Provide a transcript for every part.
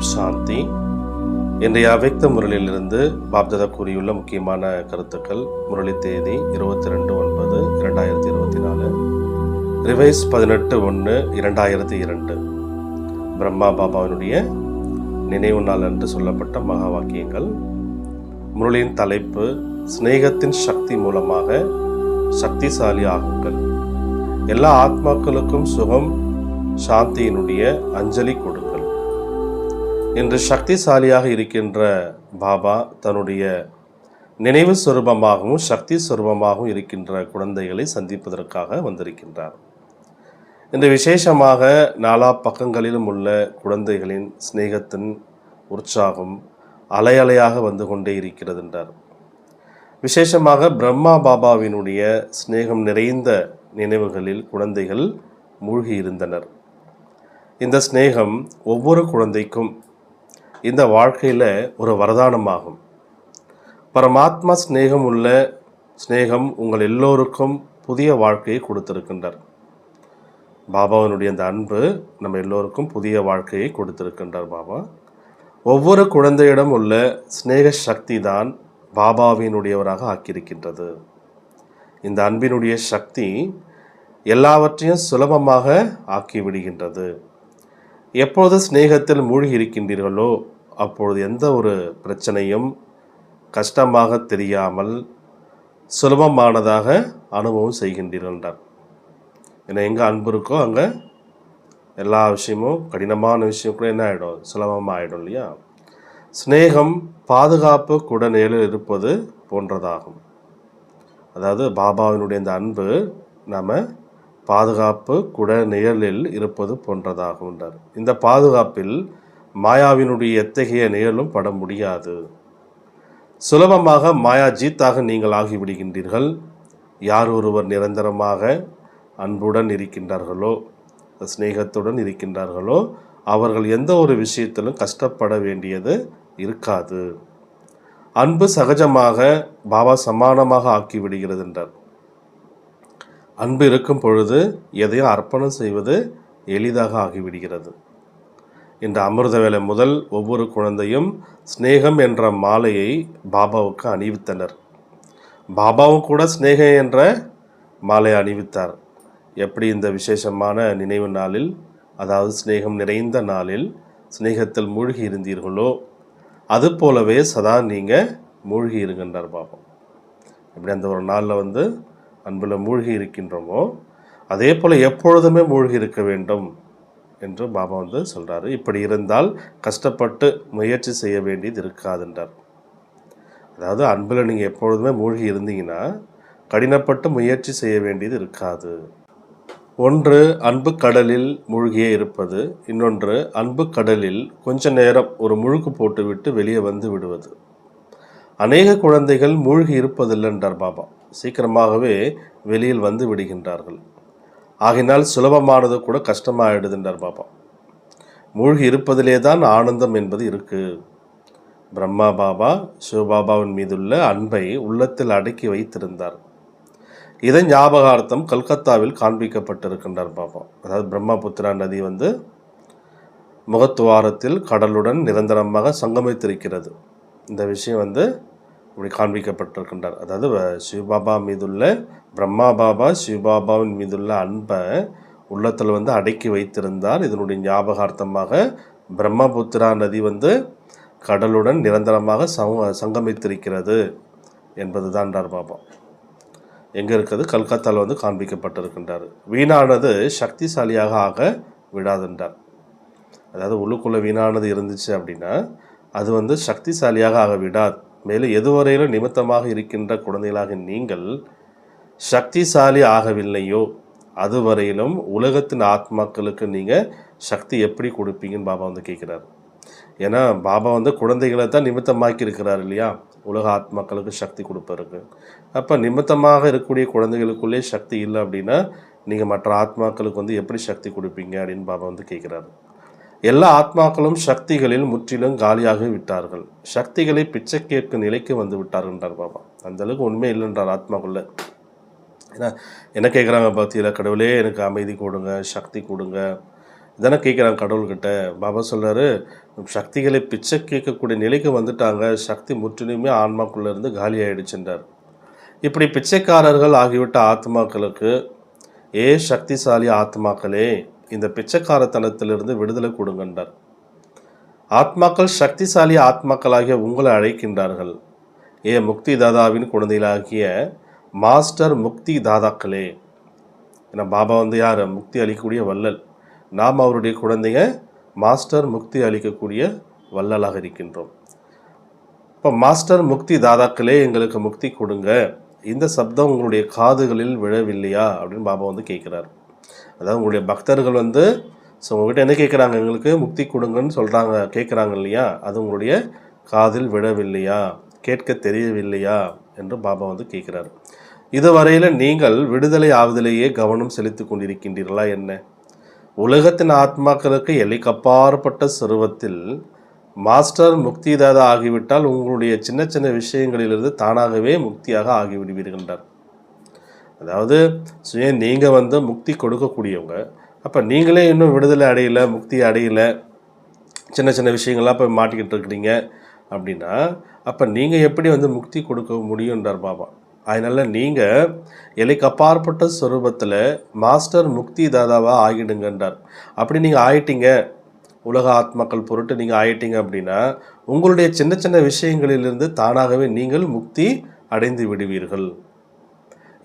சாந்தி. இன்றைய அவ்யக்த முரளியிலிருந்து பாப்ததா கூறியுள்ள முக்கியமான கருத்துக்கள் முரளி தேதி இருபத்தி ரெண்டு ஒன்பது இரண்டாயிரத்தி இருபத்தி நாலு. ரிவைஸ் பதினெட்டு ஒன்று இரண்டாயிரத்தி இரண்டு. பிரம்மா பாபாவினுடைய நினைவு நாள் என்று சொல்லப்பட்ட மகா வாக்கியங்கள். முரளியின் தலைப்பு சிநேகத்தின் சக்தி மூலமாக சக்திசாலி ஆகுங்கள் எல்லா ஆத்மாக்களுக்கும் சுகம் சாந்தியினுடைய அஞ்சலி கொடுங்கள். இன்று சக்திசாலியாக இருக்கின்ற பாபா தன்னுடைய நினைவு சுரூபமாகவும் சக்தி சுரூபமாகவும் இருக்கின்ற குழந்தைகளை சந்திப்பதற்காக வந்திருக்கின்றார். இந்த விசேஷமாக நாலா பக்கங்களிலும் உள்ள குழந்தைகளின் சிநேகத்தின் உற்சாகம் அலை அலையாக வந்து கொண்டே இருக்கிறது என்றார். விசேஷமாக பிரம்மா பாபாவினுடைய சிநேகம் நிறைந்த நினைவுகளில் குழந்தைகள் மூழ்கி இருந்தனர். இந்த சிநேகம் ஒவ்வொரு குழந்தைக்கும் இந்த வாழ்க்கையில் ஒரு வரதானமாகும். பரமாத்மா சிநேகம் உள்ள சிநேகம் உங்கள் எல்லோருக்கும் புதிய வாழ்க்கையை கொடுத்திருக்கின்றார். பாபாவினுடைய அந்த அன்பு நம்ம எல்லோருக்கும் புதிய வாழ்க்கையை கொடுத்திருக்கின்றார் பாபா. ஒவ்வொரு குழந்தையிடம் உள்ள சிநேக சக்தி தான் பாபாவினுடையவராக ஆக்கியிருக்கின்றது. இந்த அன்பினுடைய சக்தி எல்லாவற்றையும் சுலபமாக ஆக்கி விடுகின்றது எப்பொழுது சிநேகத்தில் மூழ்கி இருக்கின்றீர்களோ அப்பொழுது எந்த ஒரு பிரச்சனையும் கஷ்டமாக தெரியாமல் சுலபமானதாக அனுபவம் செய்கின்றீர்கள் என்றார். ஏன்னா எங்கே அன்பு இருக்கோ அங்கே எல்லா விஷயமும் கடினமான விஷயம் கூட என்ன ஆகிடும் சுலபமாக ஆகிடும் இல்லையா? சிநேகம் பாதுகாப்பு குடநேலில் இருப்பது போன்றதாகும். அதாவது பாபாவினுடைய இந்த அன்பு நாம் பாதுகாப்பு குட நிழலில் இருப்பது போன்றதாகும் என்றார் இந்த பாதுகாப்பில் மாயாவினுடைய எத்தகைய நிழலும் பட முடியாது. சுலபமாக மாயா ஜீத்தாக நீங்கள் ஆகிவிடுகின்றீர்கள். யார் ஒருவர் நிரந்தரமாக அன்புடன் இருக்கின்றார்களோ சிநேகத்துடன் இருக்கின்றார்களோ அவர்கள் எந்த ஒரு விஷயத்திலும் கஷ்டப்பட வேண்டியது இருக்காது. அன்பு சகஜமாக பாபா சமானமாக ஆக்கிவிடுகிறது என்றார் அன்பு இருக்கும் பொழுது எதையும் அர்ப்பணம் செய்வது எளிதாக ஆகிவிடுகிறது. இந்த அமிர்த வேலை முதல் ஒவ்வொரு குழந்தையும் ஸ்நேகம் என்ற மாலையை பாபாவுக்கு அணிவித்தனர். பாபாவும் கூட ஸ்நேகம் என்ற மாலை அணிவித்தார். எப்படி இந்த விசேஷமான நினைவு நாளில் அதாவது சிநேகம் நிறைந்த நாளில் சிநேகத்தில் மூழ்கி இருந்தீர்களோ அது போலவே சதா நீங்கள் மூழ்கி இருக்கின்றார் பாபா. இப்படி அந்த ஒரு நாளில் வந்து அன்பில் மூழ்கி இருக்கின்றோமோ அதே போல் எப்பொழுதுமே மூழ்கி இருக்க வேண்டும் என்று பாபா வந்து சொல்கிறாரு இப்படி இருந்தால் கஷ்டப்பட்டு முயற்சி செய்ய வேண்டியது இருக்காதுன்றார் அதாவது அன்பில் நீங்கள் எப்பொழுதுமே மூழ்கி இருந்தீங்கன்னா கடினப்பட்டு முயற்சி செய்ய வேண்டியது இருக்காது. ஒன்று அன்பு கடலில் மூழ்கியே இருப்பது. இன்னொன்று அன்பு கடலில் கொஞ்ச நேரம் ஒரு முழுக்கு போட்டுவிட்டு வெளியே வந்து விடுவது. அநேக குழந்தைகள் மூழ்கி இருப்பதில்லை என்றார் பாபா. சீக்கிரமாகவே வெளியில் வந்து விடுகின்றார்கள். ஆகினால் சுலபமானது கூட கஷ்டமாகிடுதுன்றார் பாபா மூழ்கி இருப்பதிலே தான் ஆனந்தம் என்பது இருக்குது பிரம்மா பாபா சிவபாபாவின் மீதுள்ள அன்பை உள்ளத்தில் அடக்கி வைத்திருந்தார். இதை ஞாபகார்த்தம் கல்கத்தாவில் காண்பிக்கப்பட்டிருக்கின்றார் பாபா அதாவது பிரம்மபுத்திரா நதி வந்து முகத்துவாரத்தில் கடலுடன் நிரந்தரமாக சங்கமித்திருக்கிறது. இந்த விஷயம் வந்து இப்படி காண்பிக்கப்பட்டிருக்கின்றார். அதாவது சிவபாபா மீதுள்ள பிரம்மா பாபா சிவபாபாவின் மீதுள்ள அன்பை உள்ளத்தில் வந்து அடக்கி வைத்திருந்தார். இதனுடைய ஞாபகார்த்தமாக பிரம்மபுத்திரா நதி வந்து கடலுடன் நிரந்தரமாக சங்க சங்கமித்திருக்கிறது என்பது தான் பாபா. எங்கே இருக்கிறது கல்கத்தாவில் வந்து காண்பிக்கப்பட்டிருக்கின்றார். வீணானது சக்திசாலியாக ஆக விடாதுன்றார். அதாவது உள்ளுக்குள்ளே வீணானது இருந்துச்சு அப்படின்னா அது வந்து சக்திசாலியாக ஆக விடாது. மேலும் எதுவரையிலும் நிமித்தமாக இருக்கின்ற குழந்தைகளாக நீங்கள் சக்திசாலி ஆகவில்லையோ அதுவரையிலும் உலகத்தின் ஆத்மாக்களுக்கு நீங்கள் சக்தி எப்படி கொடுப்பீங்கன்னு பாபா வந்து கேட்குறாரு. ஏன்னா பாபா வந்து குழந்தைகளை தான் நிமித்தமாக்கி இருக்கிறார் இல்லையா? உலக ஆத்மாக்களுக்கு சக்தி கொடுப்பாருக்கு அப்போ நிமித்தமாக இருக்கக்கூடிய குழந்தைகளுக்குள்ளே சக்தி இல்லை அப்படின்னா நீங்கள் மற்ற ஆத்மாக்களுக்கு வந்து எப்படி சக்தி கொடுப்பீங்க அப்படின்னு பாபா வந்து கேட்குறாரு. எல்லா ஆத்மாக்களும் சக்திகளில் முற்றிலும் காலியாக விட்டார்கள். சக்திகளை பிச்சை கேட்கும் நிலைக்கு வந்து விட்டார்கள்ன்றார் பாபா. அந்த அளவுக்கு உண்மை இல்லைன்றார் ஆத்மாக்குள்ள. ஏன்னா என்ன கேட்குறாங்க பக்தியில்? கடவுளே எனக்கு அமைதி கொடுங்க சக்தி கொடுங்க. இதானே கேட்குறாங்க கடவுள்கிட்ட. பாபா சொல்கிறாரு சக்திகளை பிச்சை கேட்கக்கூடிய நிலைக்கு வந்துட்டாங்க. சக்தி முற்றிலுமே ஆன்மாக்குள்ள இருந்து காலி ஆயிடுச்சுன்றார் இப்படி பிச்சைக்காரர்கள் ஆகிவிட்ட ஆத்மாக்களுக்கு ஏ சக்திசாலி ஆத்மாக்களே இந்த பிச்சைக்காரத்தனத்திலிருந்து விடுதலை கொடுங்கன்றார். ஆத்மாக்கள் சக்திசாலி ஆத்மாக்களாகிய உங்களை அழைக்கின்றார்கள். ஏ முக்தி தாதாவின் குழந்தைகளாகிய மாஸ்டர் முக்தி தாதாக்களே ஏன்னா பாபா வந்து யார்? முக்தி அளிக்கக்கூடிய வள்ளல். நாம் அவருடைய குழந்தைங்க மாஸ்டர் முக்தி அளிக்கக்கூடிய வள்ளலாக இருக்கின்றோம். இப்போ மாஸ்டர் முக்தி தாதாக்களே எங்களுக்கு முக்தி கொடுங்க. இந்த சப்தம் உங்களுடைய காதுகளில் விழவில்லையா? அப்படின்னு பாபா வந்து கேட்குறாரு. அதாவது உங்களுடைய பக்தர்கள் வந்து ஸோ உங்ககிட்ட என்ன கேட்குறாங்க எங்களுக்கு முக்தி கொடுங்கன்னு சொல்கிறாங்க கேட்குறாங்க இல்லையா? அது உங்களுடைய காதில் விழவில்லையா? கேட்க தெரியவில்லையா? என்று பாபா வந்து கேட்குறார் இதுவரையில் நீங்கள் விடுதலை ஆவதிலேயே கவனம் செலுத்தி கொண்டிருக்கின்றீர்களா என்ன? உலகத்தின் ஆத்மாக்களுக்கு எல்லைக்கப்பாற்பட்ட சிறுவத்தில் மாஸ்டர் முக்திதாதா ஆகிவிட்டால் உங்களுடைய சின்ன சின்ன விஷயங்களிலிருந்து தானாகவே முக்தியாக ஆகிவிடுவீர்கள்ன்றார் அதாவது சுய நீங்கள் வந்து முக்தி கொடுக்கக்கூடியவங்க. அப்போ நீங்களே இன்னும் விடுதலை அடையலை முக்தி அடையலை சின்ன சின்ன விஷயங்கள்லாம் போய் மாட்டிக்கிட்டு இருக்கிறீங்க அப்படின்னா அப்போ நீங்கள் எப்படி வந்து முக்தி கொடுக்க முடியுன்றார் பாபா. அதனால் நீங்கள் எல்லைக்கு அப்பாற்பட்ட ஸ்வரூபத்தில் மாஸ்டர் முக்தி தாதாவாக ஆகிடுங்கன்றார். அப்படி நீங்கள் ஆயிட்டீங்க உலக ஆத்மாக்கள் பொருட்டு நீங்கள் ஆயிட்டீங்க அப்படின்னா உங்களுடைய சின்ன சின்ன விஷயங்களிலிருந்து தானாகவே நீங்கள் முக்தி அடைந்து விடுவீர்கள்.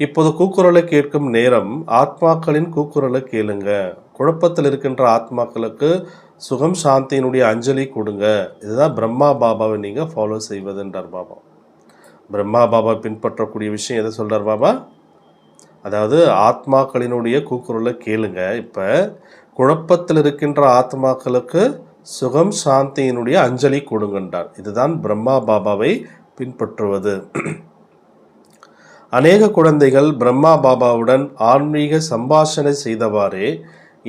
இப்போது கூக்குரலை கேட்கும் நேரம் ஆத்மாக்களின் கூக்குரலை கேளுங்க. குழப்பத்தில் இருக்கின்ற ஆத்மாக்களுக்கு சுகம் சாந்தியினுடைய அஞ்சலி கொடுங்க. இதுதான் பிரம்மா பாபாவை நீங்கள் ஃபாலோ செய்வதுன்றார் பாபா. பிரம்மா பாபா பின்பற்றக்கூடிய விஷயம் எதை சொல்கிறார் பாபா? அதாவது ஆத்மாக்களினுடைய கூக்குரலை கேளுங்க. இப்போ குழப்பத்தில் இருக்கின்ற ஆத்மாக்களுக்கு சுகம் சாந்தியினுடைய அஞ்சலி கொடுங்கன்றார். இதுதான் பிரம்மா பாபாவை பின்பற்றுவது. அநேக குழந்தைகள் பிரம்மா பாபாவுடன் ஆன்மீக சம்பாஷணை செய்தவாறே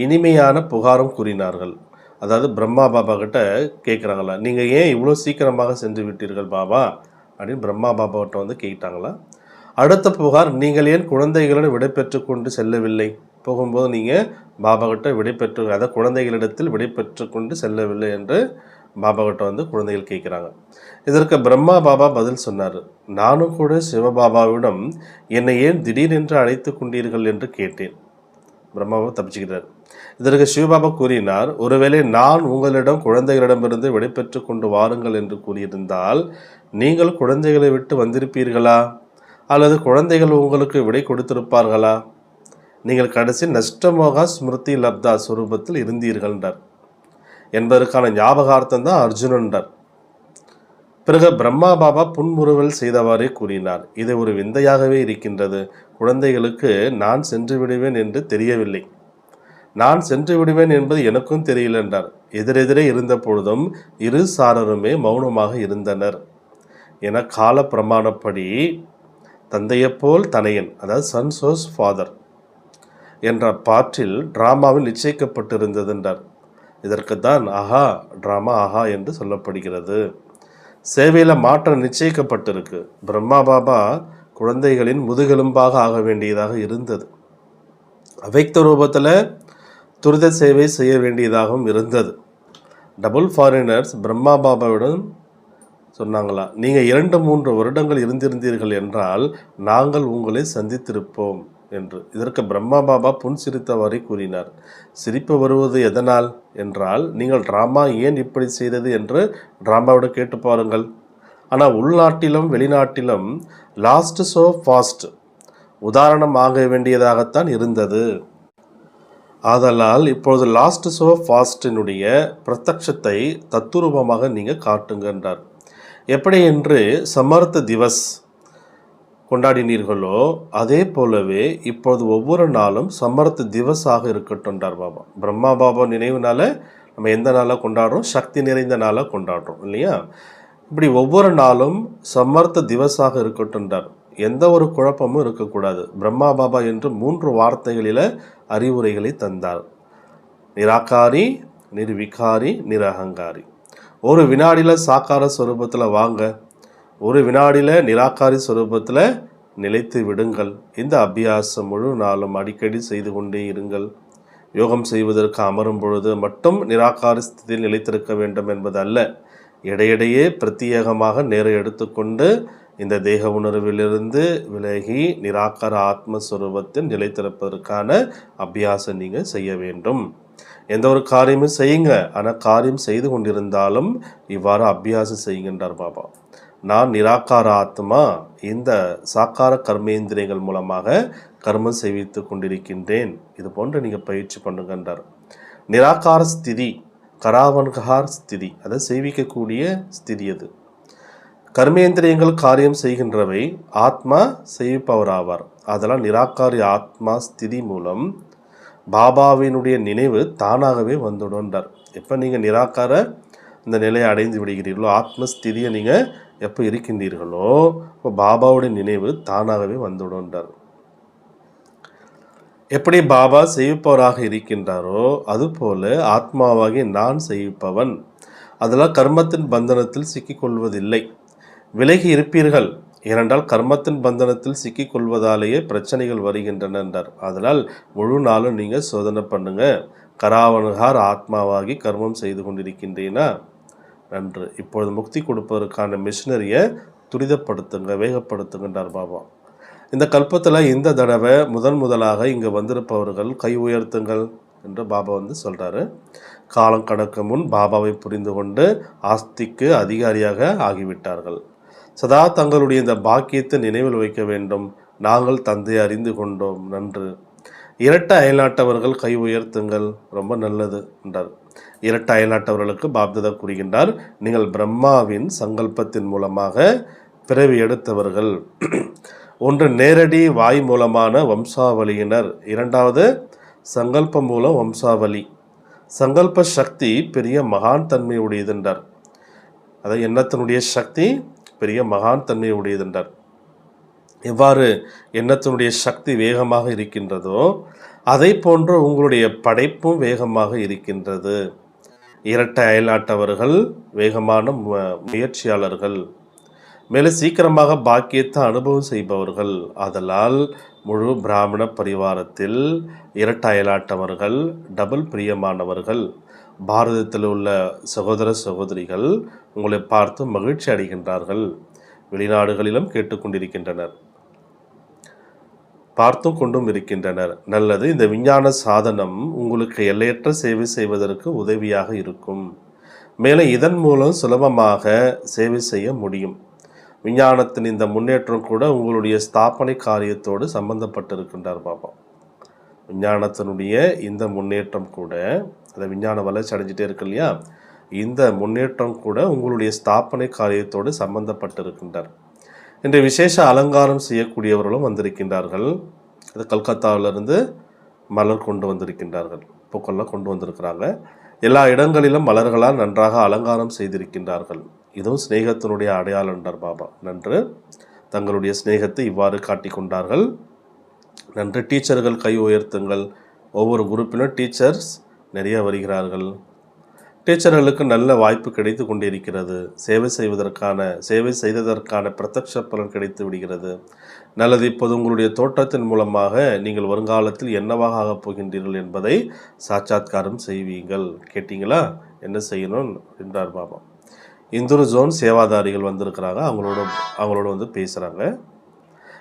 இனிமையான புகாரும் கூறினார்கள். அதாவது பிரம்மா பாபா கிட்ட கேட்குறாங்களா நீங்கள் ஏன் இவ்வளோ சீக்கிரமாக சென்று விட்டீர்கள் பாபா? அப்படின்னு பிரம்மா பாபாவிட்ட வந்து கேட்டாங்களா? அடுத்த புகார் நீங்கள் ஏன் குழந்தைகளுடன் விடைபெற்று கொண்டு செல்லவில்லை? போகும்போது நீங்கள் பாபா கிட்ட விடைபெற்று அதாவது குழந்தைகளிடத்தில் விடைபெற்று கொண்டு செல்லவில்லை என்று பாபா கிட்ட வந்து குழந்தைகள் கேட்குறாங்க. இதற்கு பிரம்மா பாபா பதில் சொன்னார். நானும் கூட சிவபாபாவிடம் என்னை ஏன் திடீரென்று அழைத்து கொண்டீர்கள் என்று கேட்டேன். பிரம்மாவை தப்பிச்சுக்கிறார் இதற்கு சிவபாபா கூறினார் ஒருவேளை நான் உங்களிடம் குழந்தைகளிடமிருந்து விடைபெற்று கொண்டு வாருங்கள் என்று கூறியிருந்தால் நீங்கள் குழந்தைகளை விட்டு வந்திருப்பீர்களா? அல்லது குழந்தைகள் உங்களுக்கு விடை கொடுத்திருப்பார்களா? நீங்கள் கடைசி நஷ்டமோகா ஸ்மிருதி லப்தா சுரூபத்தில் இருந்தீர்கள்ன்றார் என்பதற்கான ஞாபகார்த்தம் தான் அர்ஜுனன்றார் பிறகு பிரம்மா பாபா புன்முறுவல் செய்தவாறே கூறினார் இது ஒரு விந்தையாகவே இருக்கின்றது. குழந்தைகளுக்கு நான் சென்று விடுவேன் என்று தெரியவில்லை. நான் சென்று விடுவேன் என்பது எனக்கும் தெரியல என்றார். எதிரெதிரே இருந்த பொழுதும் இரு சாரருமே மௌனமாக இருந்தனர். என கால பிரமாணப்படி தந்தையைப் போல் தனையன் அதாவது சன்சோஸ் ஃபாதர் என்ற பாட்டில் டிராமாவில் நிச்சயிக்கப்பட்டிருந்தது என்றார் இதற்கு தான் ஆஹா ட்ராமா ஆஹா என்று சொல்லப்படுகிறது. சேவையில் மாற்றம் நிச்சயிக்கப்பட்டிருக்கு. பிரம்மா பாபா குழந்தைகளின் முதுகெலும்பாக ஆக வேண்டியதாக இருந்தது. அவைக்த ரூபத்தில் துரித சேவை செய்ய வேண்டியதாகவும் இருந்தது. டபுள் ஃபாரினர்ஸ் பிரம்மா பாபாவிடம் சொன்னாங்களா நீங்கள் இரண்டு மூன்று வருடங்கள் இருந்திருந்தீர்கள் என்றால் நாங்கள் உங்களை சந்தித்திருப்போம். என்று. இதற்கு பிரம்மா பாபா புன் சிரித்தவாறே கூறினார். சிரிப்பு வருவது எதனால் என்றால் நீங்கள் ட்ராமா ஏன் இப்படி செய்தது என்று ட்ராமாவிடம் கேட்டு பாருங்கள். ஆனால் உள்நாட்டிலும் வெளிநாட்டிலும் லாஸ்ட் ஸோ ஃபாஸ்ட் உதாரணம் ஆக வேண்டியதாகத்தான் இருந்தது. ஆதலால் இப்பொழுது லாஸ்ட் ஸோ ஃபாஸ்டினுடைய பிரத்யட்சத்தை தத்துரூபமாக நீங்கள் காட்டுங்கன்றார். எப்படி என்று சமர்த்த திவஸ் கொண்டாடினீர்களோ அதே போலவே இப்பொழுது ஒவ்வொரு நாளும் சமர்த்த திவஸாக இருக்கட்டும்ன்றார் பாபா. பிரம்மா பாபா நினைவுனால நம்ம எந்த நாளாக கொண்டாடுறோம்? சக்தி நிறைந்த நாளாக கொண்டாடுறோம் இல்லையா? இப்படி ஒவ்வொரு நாளும் சமர்த்த திவஸாக இருக்கட்டும்ன்றார். எந்த ஒரு குழப்பமும் இருக்கக்கூடாது. பிரம்மா பாபா என்று மூன்று வார்த்தைகளில் அறிவுரைகளை தந்தார். நிராகாரி நிர்விகாரி நிரகங்காரி. ஒரு வினாடியில் சாக்கார ஸ்வரூபத்தில் வாங்க. ஒரு வினாடியில் நிராகாரி ஸ்வரூபத்தில் நிலைத்து விடுங்கள். இந்த அபியாசம் முழு நாளும் அடிக்கடி செய்து கொண்டே இருங்கள். யோகம் செய்வதற்கு அமரும் பொழுது மட்டும் நிராகார ஸ்திதியில் நிலைத்திருக்க வேண்டும் என்பது அல்ல. இடையிடையே பிரத்யேகமாக நேரம் எடுத்துக்கொண்டு இந்த தேக உணர்விலிருந்து விலகி நிராகார ஆத்மஸ்வரூபத்தில் நிலைத்திருப்பதற்கான அபியாசம் நீங்கள் செய்ய வேண்டும். எந்த ஒரு காரியமும் செய்யுங்க. ஆனால் காரியம் செய்து கொண்டிருந்தாலும் இவ்வாறு அபியாசம் செய்யுங்கன்றார் பாபா. நான் நிராகார ஆத்மா இந்த சாக்கார கர்மேந்திரியங்கள் மூலமாக கர்மம் செய்வித்து கொண்டிருக்கின்றேன். இது போன்று நீங்கள் பயிற்சி பண்ணுங்கன்றார். நிராகார ஸ்திதி கராவன்கார் ஸ்திதி அதை செய்விக்கக்கூடிய ஸ்திதி அது. கர்மேந்திரியங்கள் காரியம் செய்கின்றவை ஆத்மா செய்விப்பவராவார். அதெல்லாம் நிராகாரி ஆத்மா ஸ்திதி மூலம் பாபாவினுடைய நினைவு தானாகவே வந்துடும்ன்றார். எப்போ நீங்கள் நிராகார இந்த நிலையை அடைந்து விடுகிறீர்களோ ஆத்மஸ்திதியை நீங்கள் எப்போ இருக்கின்றீர்களோ இப்போ பாபாவுடைய நினைவு தானாகவே வந்துடும்ன்றார். எப்படி பாபா செய்விப்பவராக இருக்கின்றாரோ அதுபோல ஆத்மாவாகி நான் செய்விப்பவன் அதெல்லாம் கர்மத்தின் பந்தனத்தில் சிக்கிக்கொள்வதில்லை. விலகி இருப்பீர்கள். ஏனென்றால் கர்மத்தின் பந்தனத்தில் சிக்கிக் கொள்வதாலேயே பிரச்சனைகள் வருகின்றன என்றார். அதனால் முழு நாளும் நீங்கள் சோதனை பண்ணுங்க. கராவணகார் ஆத்மாவாகி கர்மம் செய்து கொண்டிருக்கின்றீனா? நன்று. இப்பொழுது முக்தி கொடுப்பதற்கான மிஷினரியை துரிதப்படுத்துங்க வேகப்படுத்துங்கன்றார் பாபா. இந்த கல்பத்தில் இந்த தடவை முதன் முதலாக இங்கே வந்திருப்பவர்கள் கை உயர்த்துங்கள் என்று பாபா வந்து சொல்கிறாரு காலம் கடக்க முன் பாபாவை புரிந்து கொண்டு ஆஸ்திக்கு அதிகாரியாக ஆகிவிட்டார்கள். சதா தங்களுடைய இந்த பாக்கியத்தை நினைவில் வைக்க வேண்டும். நாங்கள் தந்தை அறிந்து கொண்டோம். நன்று. இரட்டை அயல்நாட்டவர்கள் கை உயர்த்துங்கள் ரொம்ப நல்லது என்றார். இரட்டை அயல்நாட்டவர்களுக்கு பாப்ததா கூறுகின்றார் நீங்கள் பிரம்மாவின் சங்கல்பத்தின் மூலமாக பிறவி எடுத்தவர்கள். ஒன்று நேரடி வாய் மூலமான வம்சாவளியினர் இரண்டாவது சங்கல்பம் மூலம் வம்சாவளி. சங்கல்ப சக்தி பெரிய மகான் தன்மையுடையது என்றார். அதாவது எண்ணத்தினுடைய சக்தி பெரிய மகான் தன்மையுடையது என்றார். எவ்வாறு எண்ணத்தினுடைய சக்தி வேகமாக இருக்கின்றதோ அதை போன்று உங்களுடைய படைப்பும் வேகமாக இருக்கின்றது. இரட்டை அயல்நாட்டவர்கள் வேகமான மு- முயற்சியாளர்கள். மேலும் சீக்கிரமாக பாக்கியத்தை அனுபவம் செய்பவர்கள். ஆதலால் முழு பிராமண பரிவாரத்தில் இரட்டை அயலாட்டவர்கள் டபுள் பிரியமானவர்கள். பாரதத்தில் உள்ள சகோதர சகோதரிகள் உங்களை பார்த்து மகிழ்ச்சி அடைகின்றார்கள். வெளிநாடுகளிலும் கேட்டுக்கொண்டிருக்கின்றனர். பார்த்தும் கொண்டும் இருக்கின்றனர். நல்லது இந்த விஞ்ஞான சாதனம் உங்களுக்கு எல்லையற்ற சேவை செய்வதற்கு உதவியாக இருக்கும். மேலும் இதன் மூலம் சுலபமாக சேவை செய்ய முடியும். விஞ்ஞானத்தின் இந்த முன்னேற்றம் கூட உங்களுடைய ஸ்தாபனை காரியத்தோடு சம்பந்தப்பட்டிருக்கின்றார் பாபா விஞ்ஞானத்தினுடைய இந்த முன்னேற்றம் கூட அந்த விஞ்ஞான வளர்ச்சி அடைஞ்சிட்டே இருக்கு இல்லையா? இந்த முன்னேற்றம் கூட உங்களுடைய ஸ்தாபனை காரியத்தோடு சம்பந்தப்பட்டிருக்கின்றார். இன்று விசேஷ அலங்காரம் செய்யக்கூடியவர்களும் வந்திருக்கின்றார்கள். அது கல்கத்தாவிலிருந்து மலர் கொண்டு வந்திருக்கின்றார்கள். பூக்கள்லாம் கொண்டு வந்திருக்கிறாங்க. எல்லா இடங்களிலும் மலர்களால் நன்றாக அலங்காரம் செய்திருக்கின்றார்கள். இதுவும் சிநேகத்தினுடைய அடையாளம் என்றார் பாபா. நன்று தங்களுடைய சிநேகத்தை இவ்வாறு காட்டிக் கொண்டார்கள். நன்று டீச்சர்கள் கை உயர்த்துங்கள். ஒவ்வொரு குரூப்பிலும் டீச்சர்ஸ் நிறைய வருகிறார்கள். டீச்சர்களுக்கு நல்ல வாய்ப்பு கிடைத்து கொண்டிருக்கிறது. சேவை செய்வதற்கான சேவை செய்ததற்கான பிரத்யட்ச பலன் கிடைத்து விடுகிறது. நல்லது இப்போது உங்களுடைய தோட்டத்தின் மூலமாக நீங்கள் வருங்காலத்தில் என்னவாக ஆகப் போகின்றீர்கள் என்பதை சாட்சாத்காரம் செய்வீங்கள். கேட்டிங்களா? என்ன செய்யணும்? என்றார் பாபா. இந்துரு ஜோன் சேவாதாரிகள் வந்திருக்கிறாங்க. அவங்களோட அவங்களோட வந்து பேசுகிறாங்க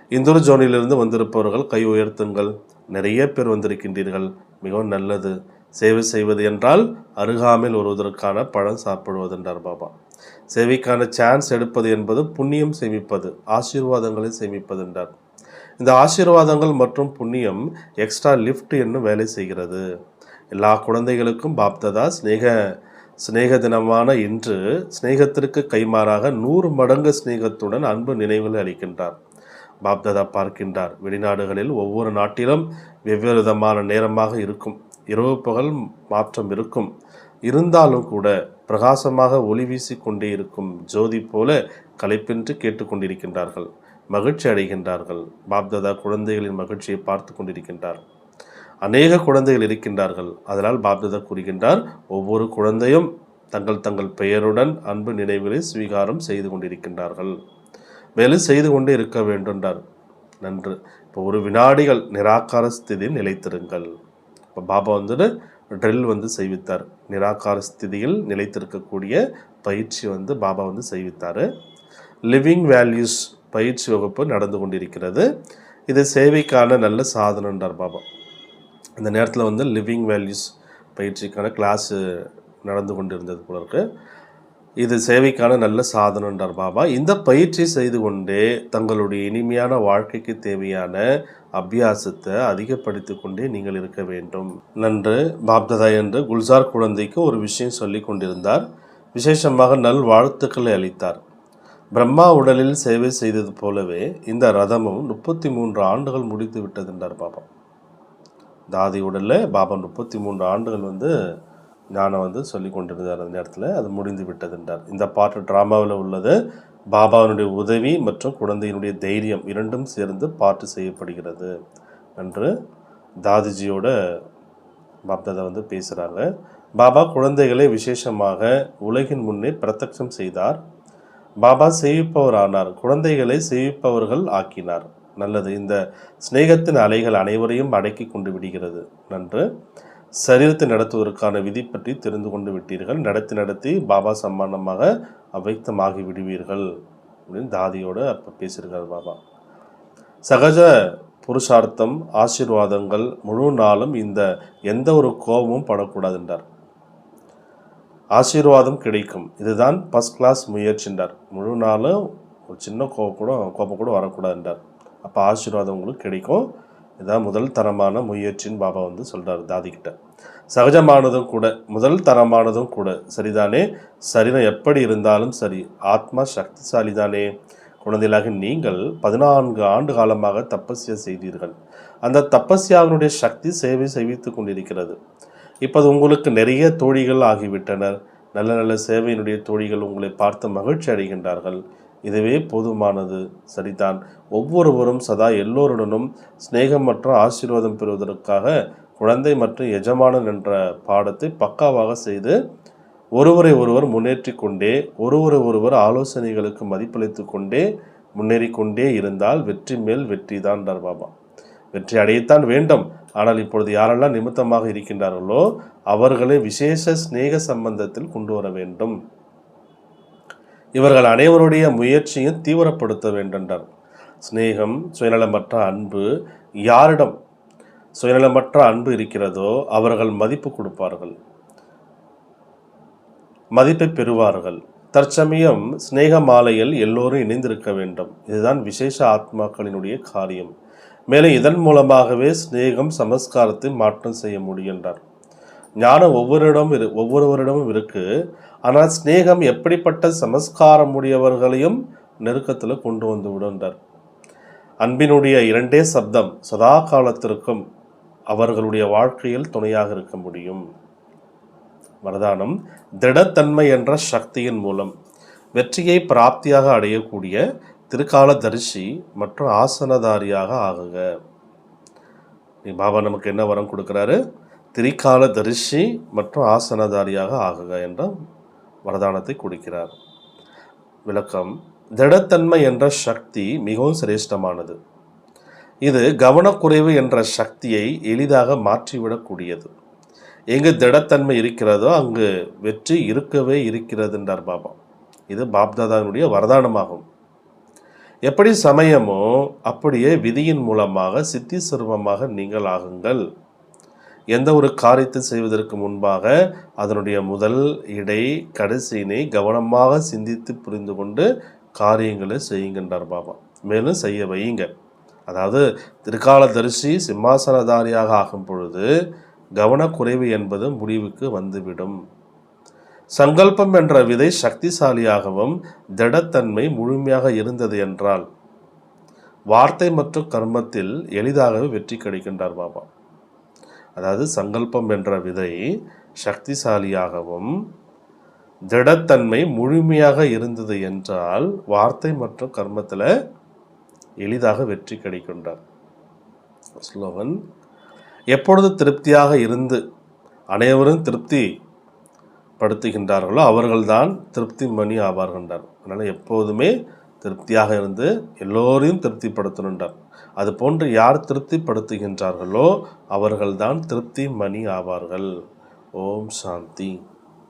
இந்துரு ஜோனிலிருந்து வந்திருப்பவர்கள் கை உயர்த்துங்கள். நிறைய பேர் வந்திருக்கின்றீர்கள். மிகவும் நல்லது. சேவை செய்வது என்றால் அருகாமையில் வருவதற்கான பழம் சாப்பிடுவது என்றார் பாபா. சேவைக்கான சான்ஸ் எடுப்பது என்பது புண்ணியம் சேமிப்பது ஆசீர்வாதங்களை சேமிப்பது என்றார். இந்த ஆசீர்வாதங்கள் மற்றும் புண்ணியம் எக்ஸ்ட்ரா லிஃப்ட் என்னும் வேலை செய்கிறது. எல்லா குழந்தைகளுக்கும் பாப்ததா ஸ்நேக சிநேக தினமான இன்று சிநேகத்திற்கு கைமாறாக நூறு மடங்கு சிநேகத்துடன் அன்பு நினைவுகளை அளிக்கின்றார். பாப்ததா பார்க்கின்றார் வெளிநாடுகளில் ஒவ்வொரு நாட்டிலும் வெவ்வேறு விதமான நேரமாக இருக்கும். இரவு பகல் மாற்றம் இருக்கும். இருந்தாலும் கூட பிரகாசமாக ஒளி வீசிக்கொண்டே இருக்கும் ஜோதி போல களைப்பின்றி கேட்டுக்கொண்டிருக்கின்றார்கள் மகிழ்ச்சி அடைகின்றார்கள். பாப்தாதா குழந்தைகளின் மகிழ்ச்சியை பார்த்து கொண்டிருக்கின்றார். அநேக குழந்தைகள் இருக்கின்றார்கள். அதனால் பாப்தாதா கூறுகின்றார் ஒவ்வொரு குழந்தையும் தங்கள் தங்கள் பெயருடன் அன்பு நினைவுகளை ஸ்வீகாரம் செய்து கொண்டிருக்கின்றார்கள். மேலும் செய்து கொண்டே இருக்க வேண்டும்ன்றார். நன்று. இப்போ ஒரு வினாடிகள் நிராகார ஸ்திதியில் நிலைத்திருங்கள். இப்போ பாபா வந்துட்டு ட்ரில் வந்து செய்வித்தார். நிராகார ஸ்திதியில் நிலைத்திருக்கக்கூடிய பயிற்சி வந்து பாபா வந்து செய்வித்தார். லிவிங் வேல்யூஸ் பயிற்சி வகுப்பு நடந்து கொண்டிருக்கிறது. இது சேவைக்கான நல்ல சாதனன்றார் பாபா. இந்த நேரத்தில் வந்து லிவிங் வேல்யூஸ் பயிற்சிக்கான கிளாஸு நடந்து கொண்டிருந்தது போல இருக்குது இது சேவைக்கான நல்ல சாதனன்றார் பாபா. இந்த பயிற்சி செய்து கொண்டே தங்களுடைய இனிமையான வாழ்க்கைக்கு தேவையான அபியாசத்தை அதிகப்படுத்தி கொண்டே நீங்கள் இருக்க வேண்டும். நன்று பாப்ததா என்று குல்சார் குழந்தைக்கு ஒரு விஷயம் சொல்லி கொண்டிருந்தார். விசேஷமாக நல் வாழ்த்துக்களை அளித்தார். பிரம்மா உடலில் சேவை செய்தது போலவே இந்த ரதமும் முப்பத்தி மூன்று ஆண்டுகள் முடித்து விட்டது என்றார் பாபா. தாதி உடலில் பாபா முப்பத்தி மூன்று ஆண்டுகள் வந்து ஞானம் வந்து சொல்லி கொண்டிருந்தார் அந்த நேரத்தில். அது முடிந்து விட்டது என்றார். இந்த பாட்டு ட்ராமாவில் உள்ளது. பாபாவினுடைய உதவி மற்றும் குழந்தையினுடைய தைரியம் இரண்டும் சேர்ந்து பாட்டு செய்யப்படுகிறது என்று தாதிஜியோட பாப்தாதா வந்து பேசுகிறாங்க பாபா குழந்தைகளை விசேஷமாக உலகின் முன்னே பிரத்யட்சம் செய்தார். பாபா செய்விப்பவர் ஆனார் குழந்தைகளை செய்விப்பவர்கள் ஆக்கினார். நல்லது. இந்த சிநேகத்தின் அலைகள் அனைவரையும் அடக்கி கொண்டு விடுகிறது. நன்று. சரீரத்தை நடத்துவதற்கான விதி பற்றி தெரிந்து கொண்டு விட்டீர்கள். நடத்தி நடத்தி பாபா சம்மானமாக அவ்வைத்தமாகி விடுவீர்கள் அப்படின்னு தாதியோடு அப்போ பேசியிருக்கார் பாபா. சகஜ புருஷார்த்தம் ஆசீர்வாதங்கள் முழு நாளும் இந்த எந்த ஒரு கோபமும் படக்கூடாது என்றார். ஆசீர்வாதம் கிடைக்கும். இதுதான் ஃபஸ்ட் கிளாஸ் முயற்சின்றார் முழு நாளும் ஒரு சின்ன கோபம் கூட கோபம் கூட வரக்கூடாது என்றார். அப்போ ஆசீர்வாதம் உங்களுக்கு கிடைக்கும். இதுதான் முதல் தரமான முயற்சின்னு பாபா வந்து சொல்கிறார் தாதிக்கிட்ட சகஜமானதும் கூட முதல் தரமானதும் கூட சரிதானே? சரீரம் எப்படி இருந்தாலும் சரி ஆத்மா சக்திசாலி தானே குழந்தைகளாக நீங்கள் பதினான்கு ஆண்டு காலமாக தப்பஸ்யா செய்தீர்கள். அந்த தப்பஸ்யாவினுடைய சக்தி சேவை செய்வித்து கொண்டிருக்கிறது. இப்போது உங்களுக்கு நிறைய தோழிகள் ஆகிவிட்டனர். நல்ல நல்ல சேவையினுடைய தோழிகள் உங்களை பார்த்து மகிழ்ச்சி அடைகின்றார்கள். இதுவே போதுமானது. சரிதான். ஒவ்வொருவரும் சதா எல்லோருடனும் சிநேகம் மற்றும் ஆசீர்வாதம் பெறுவதற்காக குழந்தை மற்றும் எஜமானன் என்ற பாடத்தை பக்காவாக செய்து ஒருவரை ஒருவர் முன்னேற்றி கொண்டே ஒருவரை ஒருவர் ஆலோசனைகளுக்கு மதிப்பளித்து கொண்டே முன்னேறி கொண்டே இருந்தால் வெற்றி மேல் வெற்றி தான் பாபா. வெற்றி அடையத்தான் வேண்டும். ஆனால் இப்பொழுது யாரெல்லாம் நிமித்தமாக இருக்கின்றார்களோ அவர்களை விசேஷ சிநேக சம்பந்தத்தில் கொண்டு வர வேண்டும். இவர்கள் அனைவருடைய முயற்சியும் தீவிரப்படுத்த வேண்டுன்றார் சிநேகம் சுயநலமற்ற அன்பு யாரிடம் சுயநலமற்ற அன்பு இருக்கிறதோ அவர்கள் மதிப்பு கொடுப்பார்கள். மதிப்பை பெறுவார்கள். தற்சமயம் சிநேக மாலையில் எல்லோரும் இணைந்திருக்க வேண்டும். இதுதான் விசேஷ ஆத்மாக்களினுடைய காரியம். மேலும் இதன் மூலமாகவே சிநேகம் சமஸ்காரத்தை மாற்றம் செய்ய முடியும் என்றார் ஞானம் ஒவ்வொருடம் இரு ஒவ்வொருவரிடமும் இருக்கு. ஆனால் சிநேகம் எப்படிப்பட்ட சமஸ்காரம் உடையவர்களையும் நெருக்கத்தில் கொண்டு வந்து விடுன்றார் அன்பினுடைய இரண்டே சப்தம் சதா காலத்திற்கும் அவர்களுடைய வாழ்க்கையில் துணையாக இருக்க முடியும். வரதானம் திடத்தன்மை என்ற சக்தியின் மூலம் வெற்றியை பிராப்தியாக அடையக்கூடிய திருக்கால தரிசி மற்றும் ஆசனதாரியாக ஆகுக. நீ பாபா நமக்கு என்ன வரம் கொடுக்குறாரு? திரிகால தரிசி மற்றும் ஆசனதாரியாக ஆகுக என்ற வரதானத்தை கொடுக்கிறார். விளக்கம் திடத்தன்மை என்ற சக்தி மிகவும் சிரேஷ்டமானது. இது கவனக்குறைவு என்ற சக்தியை எளிதாக மாற்றிவிடக்கூடியது. எங்கு திடத்தன்மை இருக்கிறதோ அங்கு வெற்றி இருக்கவே இருக்கிறது என்றார் பாபா. இது பாப்தாதாவினுடைய வரதானமாகும். எப்படி சமயமோ அப்படியே விதியின் மூலமாக சித்தி சுரூபமாக நீங்கள் ஆகுங்கள். எந்த ஒரு காரியத்தை செய்வதற்கு முன்பாக அதனுடைய முதல் இடை கடைசியினை கவனமாக சிந்தித்து புரிந்து கொண்டு காரியங்களை செய்யுங்கன்றார் பாபா. மேலும் செய்ய வையுங்கள். அதாவது திருக்காலதரிசி சிம்மாசனதாரியாக ஆகும் பொழுது கவனக்குறைவு என்பது முடிவுக்கு வந்துவிடும். சங்கல்பம் என்ற விதை சக்திசாலியாகவும் திடத்தன்மை முழுமையாக இருந்தது என்றால் வார்த்தை மற்றும் கர்மத்தில் எளிதாகவே வெற்றி கிடைக்கின்றார் பாபா. அதாவது சங்கல்பம் என்ற விதை சக்திசாலியாகவும் திடத்தன்மை முழுமையாக இருந்தது என்றால் வார்த்தை மற்றும் கர்மத்தில் எளிதாக வெற்றி கிடைக்கின்றார். ஸ்லோகன் எப்பொழுது திருப்தியாக இருந்து அனைவரும் திருப்தி படுத்துகின்றார்களோ அவர்கள்தான் திருப்தி மணி ஆவார்கின்றார். அதனால் எப்போதுமே திருப்தியாக இருந்து எல்லோரையும் திருப்திப்படுத்தணுன்றார் அது போன்று யார் திருப்திப்படுத்துகின்றார்களோ அவர்கள்தான் திருப்தி மணி ஆவார்கள். ஓம் சாந்தி.